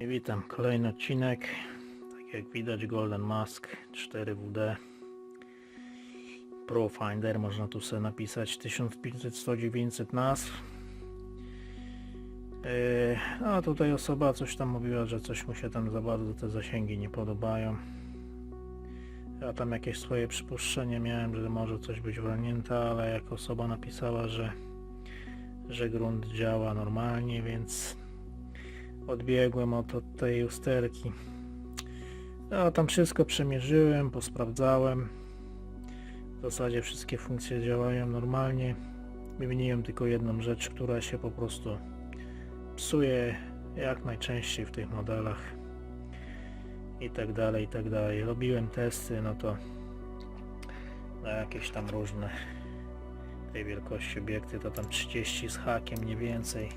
Witam, kolejny odcinek. Tak jak widać Golden Mask 4WD Profinder, można tu sobie napisać 1500-900 nazw. Yy, A tutaj osoba coś tam mówiła, że coś mu się tam za bardzo te zasięgi nie podobają. Ja tam jakieś swoje przypuszczenie miałem, że może coś być walnięte, ale jak osoba napisała, że, że grunt działa normalnie, więc odbiegłem od, od tej usterki. No, tam wszystko przemierzyłem, posprawdzałem. W zasadzie wszystkie funkcje działają normalnie. Wymieniłem tylko jedną rzecz, która się po prostu psuje jak najczęściej w tych modelach i tak dalej, i tak dalej. Robiłem testy, no to na jakieś tam różne tej wielkości obiekty, to tam 30 z hakiem, nie więcej.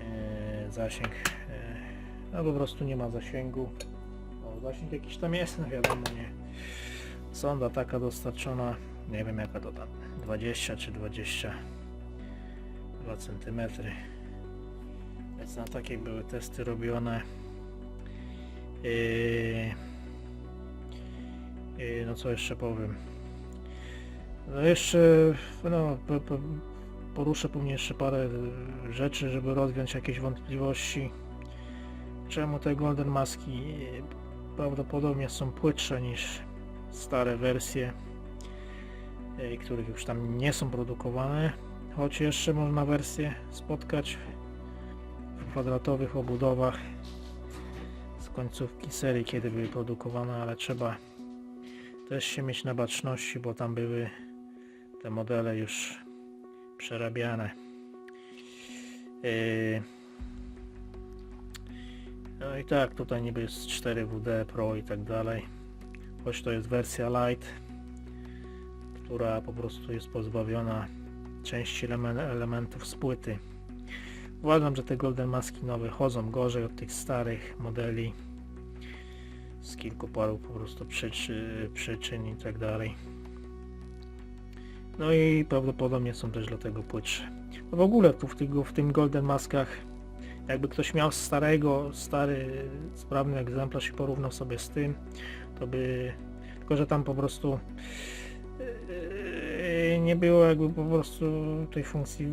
Eee, zasięg, eee, no po prostu nie ma zasięgu. O, zasięg jakiś tam jest, no wiadomo, nie. Sonda taka dostarczona, nie wiem jaka to tam, 20 czy 22 cm. Więc na takie były testy robione. Eee, eee, no co jeszcze powiem? No jeszcze, no, po, po, poruszę pewnie jeszcze parę rzeczy, żeby rozwiać jakieś wątpliwości. Czemu te Golden Maski e, prawdopodobnie są płytsze niż stare wersje, e, których już tam nie są produkowane, choć jeszcze można wersję spotkać w kwadratowych obudowach końcówki serii, kiedy były produkowane, ale trzeba też się mieć na baczności, bo tam były te modele już przerabiane. Yy. No i tak, tutaj niby jest 4WD Pro i tak dalej. Choć to jest wersja Lite, która po prostu jest pozbawiona części elemen- elementów z płyty. Uważam, że te Golden Maski nowe chodzą gorzej od tych starych modeli z kilku paru po prostu przyczy, przyczyn i tak dalej. No i prawdopodobnie są też dlatego płytsze. W ogóle tu w, tego, w tym Golden Maskach jakby ktoś miał starego, stary, sprawny egzemplarz i porównał sobie z tym, to by... Tylko, że tam po prostu yy, nie było jakby po prostu tej funkcji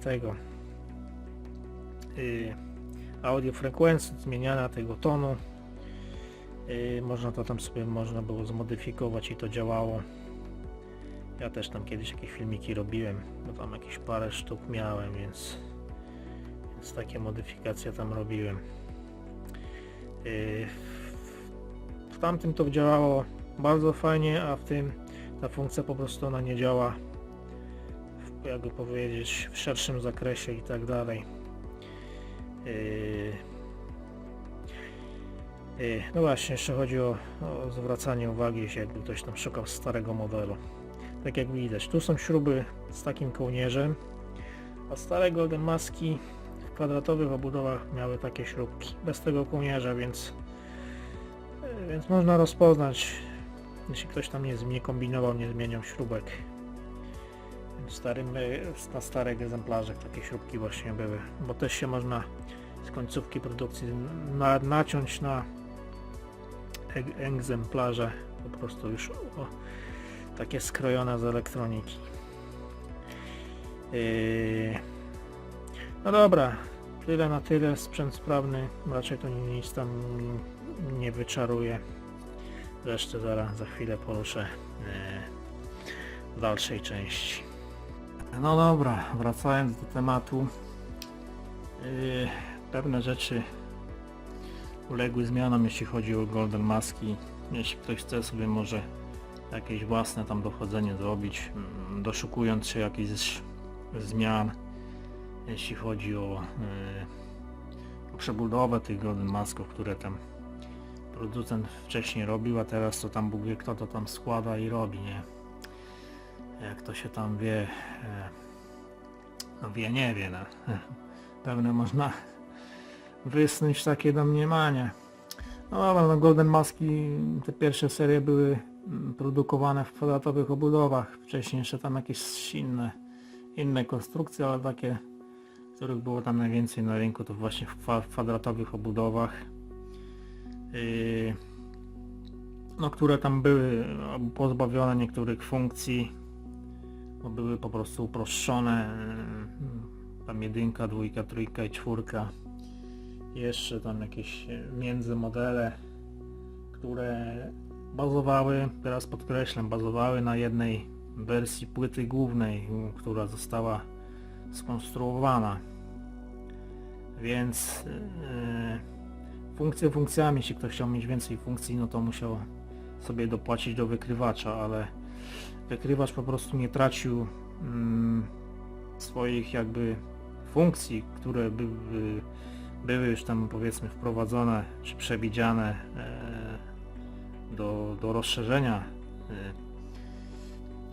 tego yy, audiofrekwencji, zmieniania tego tonu. Można to tam sobie można było zmodyfikować i to działało. Ja też tam kiedyś jakieś filmiki robiłem, bo tam jakieś parę sztuk miałem, więc, więc takie modyfikacje tam robiłem. Yy, w, tamtym to działało bardzo fajnie, a w tym ta funkcja po prostu ona nie działa jakby powiedzieć w szerszym zakresie i tak dalej. Yy, no właśnie, jeszcze chodzi o, o zwracanie uwagi, jeśli jakby ktoś tam szukał starego modelu. Tak jak widać, tu są śruby z takim kołnierzem, a stare Golden Maski w kwadratowych obudowach miały takie śrubki, bez tego kołnierza, więc, yy, więc można rozpoznać, jeśli ktoś tam nie, nie kombinował, nie zmieniał śrubek. W starym, yy, na starych egzemplarzach takie śrubki właśnie były, bo też się można z końcówki produkcji na, naciąć na egzemplarze po prostu już o, takie skrojone z elektroniki. Yy, No dobra, tyle na tyle, sprzęt sprawny, raczej to nic tam nie wyczaruje. Resztę zaraz za chwilę poruszę yy, w dalszej części. No dobra, wracając do tematu. Yy, pewne rzeczy uległy zmianom, jeśli chodzi o Golden Maski. Jeśli ktoś chce sobie może jakieś własne tam dochodzenie zrobić, mm, doszukując się jakichś zmian, jeśli chodzi o, yy, o przebudowę tych Golden Masków, które tam producent wcześniej robił, a teraz to tam Bóg wie kto to tam składa i robi, nie? Jak to się tam wie, e, no wie, nie wie, no. Pewne można wysnuć takie domniemanie. No dobra, no Golden Maski, te pierwsze serie były mm, produkowane w kwadratowych obudowach. Wcześniej jeszcze tam jakieś inne, inne konstrukcje, ale takie, których było tam najwięcej na rynku, to właśnie w kwa- w kwadratowych obudowach. Yy, no, które tam były albo pozbawione niektórych funkcji, bo były po prostu uproszczone. yy, Tam jedynka, dwójka, trójka i czwórka. Jeszcze tam jakieś yy, międzymodele, które bazowały, teraz podkreślam, bazowały na jednej wersji płyty głównej, która została skonstruowana. Więc yy, funkcje funkcjami, jeśli ktoś chciał mieć więcej funkcji, no to musiał sobie dopłacić do wykrywacza, ale wykrywacz po prostu nie tracił mm, swoich jakby funkcji, które by, by, były już tam powiedzmy wprowadzone czy przewidziane e, do, do rozszerzenia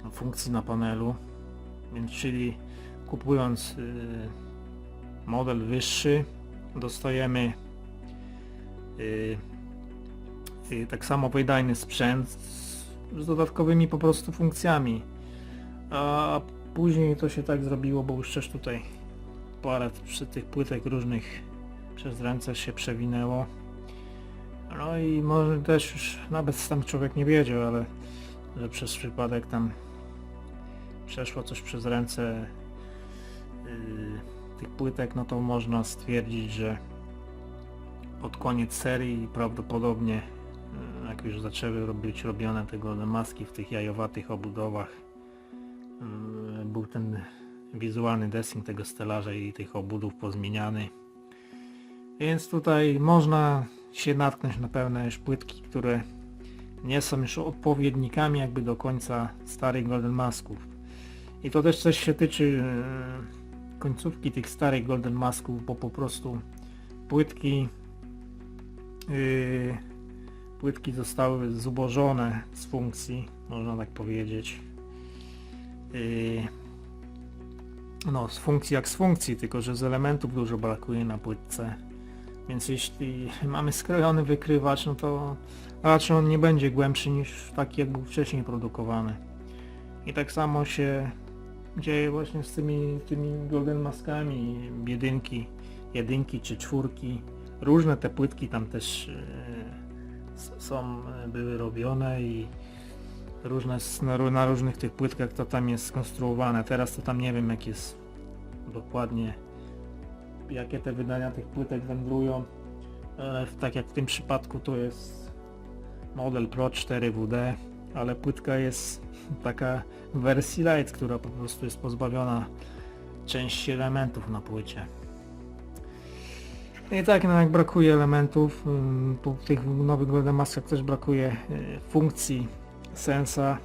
e, funkcji na panelu. Więc czyli kupując e, model wyższy dostajemy tak samo wydajny sprzęt z, z dodatkowymi po prostu funkcjami. A później to się tak zrobiło, bo już też tutaj parę przy tych płytek różnych przez ręce się przewinęło. No i może też już nawet tam człowiek nie wiedział, ale że przez przypadek tam przeszło coś przez ręce yy, tych płytek, no to można stwierdzić, że pod koniec serii prawdopodobnie yy, jak już zaczęły być robione te golden maski w tych jajowatych obudowach yy, był ten wizualny design tego stelaża i tych obudów pozmieniany więc tutaj można się natknąć na pewne już płytki, które nie są już odpowiednikami jakby do końca starych golden masków i to też coś się tyczy e, końcówki tych starych golden masków, bo po prostu płytki yy, płytki zostały zubożone z funkcji, można tak powiedzieć. Yy, no, z funkcji jak z funkcji, tylko że z elementów dużo brakuje na płytce. Więc jeśli mamy skrojony wykrywacz, no to raczej on nie będzie głębszy niż taki jak był wcześniej produkowany. I tak samo się dzieje właśnie z tymi, tymi golden maskami, jedynki, jedynki czy czwórki. Różne te płytki tam też s- są, e, były robione i różne na różnych tych płytkach to tam jest skonstruowane. Teraz to tam nie wiem jak jest dokładnie jakie te wydania tych płytek wędrują. E, tak jak w tym przypadku to jest model Pro 4WD, ale płytka jest taka w wersji light, która po prostu jest pozbawiona części elementów na płycie. I tak, no jak brakuje elementów, po tych nowych Maskach też brakuje y, funkcji sensa,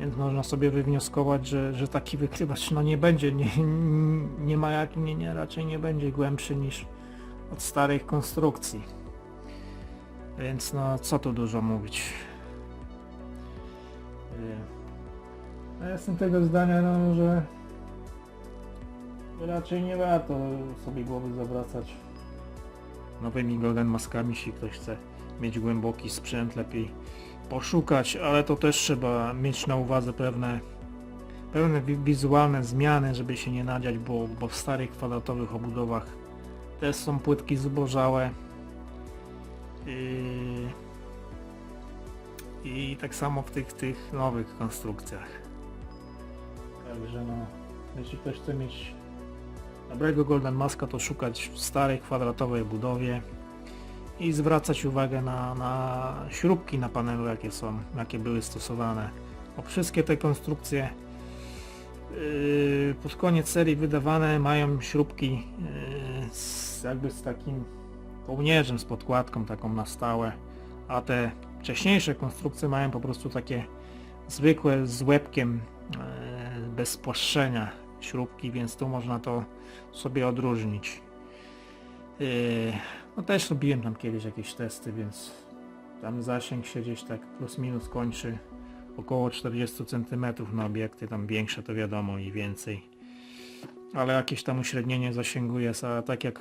więc można sobie wywnioskować, że, że taki wykrywacz no nie będzie, nie, nie ma jak, nie, nie, raczej nie będzie głębszy niż od starych konstrukcji. Więc no co tu dużo mówić. Y, Ja jestem tego zdania, no, że raczej nie warto sobie głowy zawracać nowymi golden maskami, jeśli ktoś chce mieć głęboki sprzęt, lepiej poszukać, ale to też trzeba mieć na uwadze pewne pewne wi- wizualne zmiany, żeby się nie nadziać, bo, bo w starych kwadratowych obudowach też są płytki zubożałe. Yy, I tak samo w tych, tych nowych konstrukcjach. Także no, jeśli ktoś chce mieć dobrego Golden Maska, to szukać w starej kwadratowej budowie i zwracać uwagę na, na śrubki na panelu, jakie są, jakie były stosowane. Bo wszystkie te konstrukcje yy, pod koniec serii wydawane mają śrubki yy, z, jakby z takim kołnierzem, z podkładką taką na stałe, a te wcześniejsze konstrukcje mają po prostu takie zwykłe z łebkiem yy, bez spłaszczenia śrubki, więc tu można to sobie odróżnić. Yy, no też robiłem tam kiedyś jakieś testy, więc tam zasięg się gdzieś tak plus minus kończy około 40 cm na obiekty, tam większe to wiadomo i więcej. Ale jakieś tam uśrednienie zasięgu jest, a tak jak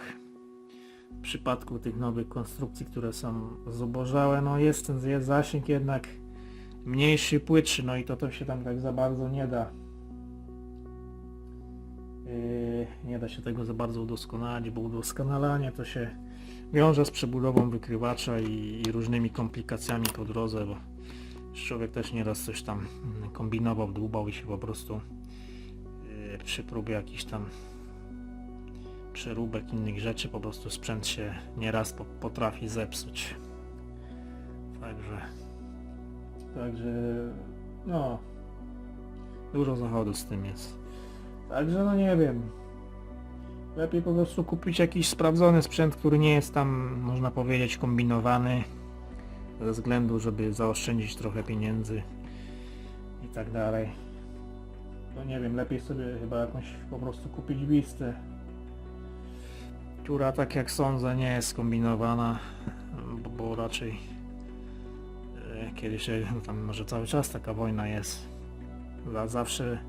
w przypadku tych nowych konstrukcji, które są zubożałe, no jest ten zasięg jednak mniejszy, płytszy, no i to to się tam tak za bardzo nie da. Yy, nie da się tego za bardzo udoskonalić, bo udoskonalanie to się wiąże z przebudową wykrywacza i, i różnymi komplikacjami po drodze, bo człowiek też nieraz coś tam mm, kombinował, dłubał i się po prostu yy, przy próbie jakichś tam przeróbek innych rzeczy po prostu sprzęt się nieraz po, potrafi zepsuć. Także także no dużo zachodu z tym jest. Także no nie wiem. Lepiej po prostu kupić jakiś sprawdzony sprzęt, który nie jest tam, można powiedzieć, kombinowany ze względu, żeby zaoszczędzić trochę pieniędzy i tak dalej. No nie wiem, lepiej sobie chyba jakąś po prostu kupić wistę, która tak jak sądzę nie jest kombinowana, bo, bo raczej e, kiedyś, e, tam może cały czas taka wojna jest. Za- Zawsze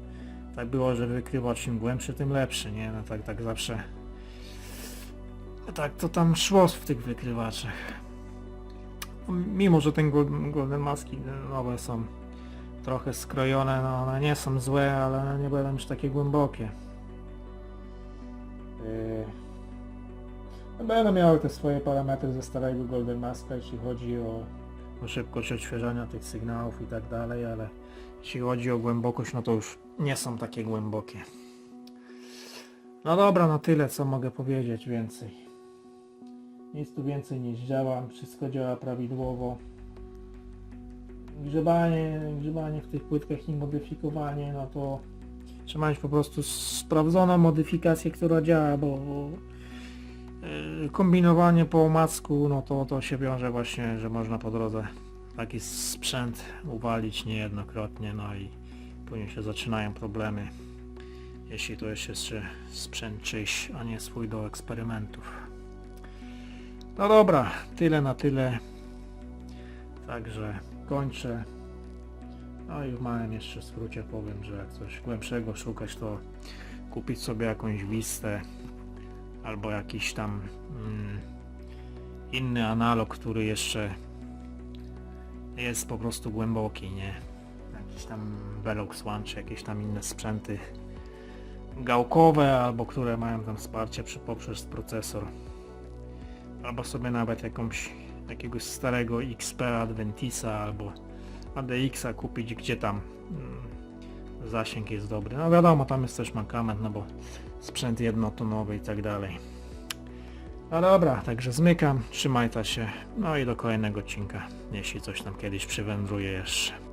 tak było, że wykrywacz im głębszy, tym lepszy, nie? No tak, tak zawsze. Tak to tam szło w tych wykrywaczach. No, Mimo, że ten Golden, Maski nowe są trochę skrojone, no one nie są złe, ale nie będą już takie głębokie. Yy. No będą miały te swoje parametry ze starego Golden Maska, jeśli chodzi o, o szybkość odświeżania tych sygnałów i tak dalej, ale jeśli chodzi o głębokość, no to już nie są takie głębokie. No dobra, na tyle co mogę powiedzieć więcej. Nic tu więcej nie działa, wszystko działa prawidłowo. Grzebanie, grzebanie w tych płytkach i modyfikowanie, no to trzeba mieć po prostu sprawdzoną modyfikację, która działa, bo yy, kombinowanie po omacku, no to, to się wiąże właśnie, że można po drodze taki sprzęt uwalić niejednokrotnie, no i później się zaczynają problemy, jeśli to jest jeszcze sprzęt czyjś, a nie swój do eksperymentów. No dobra, tyle na tyle. Także kończę. No i w małym jeszcze skrócie powiem, że jak coś głębszego szukać, to kupić sobie jakąś wistę albo jakiś tam mm, inny analog, który jeszcze jest po prostu głęboki, nie? Jakiś tam Velox One czy jakieś tam inne sprzęty gałkowe, albo które mają tam wsparcie przy, poprzez procesor. Albo sobie nawet jakąś jakiegoś starego XP Adventisa albo ADX-a kupić, gdzie tam mm, zasięg jest dobry. No wiadomo, tam jest też mankament, no bo sprzęt jednotonowy i tak dalej. No dobra, także zmykam, trzymajcie się, no i do kolejnego odcinka, jeśli coś tam kiedyś przywędruje jeszcze.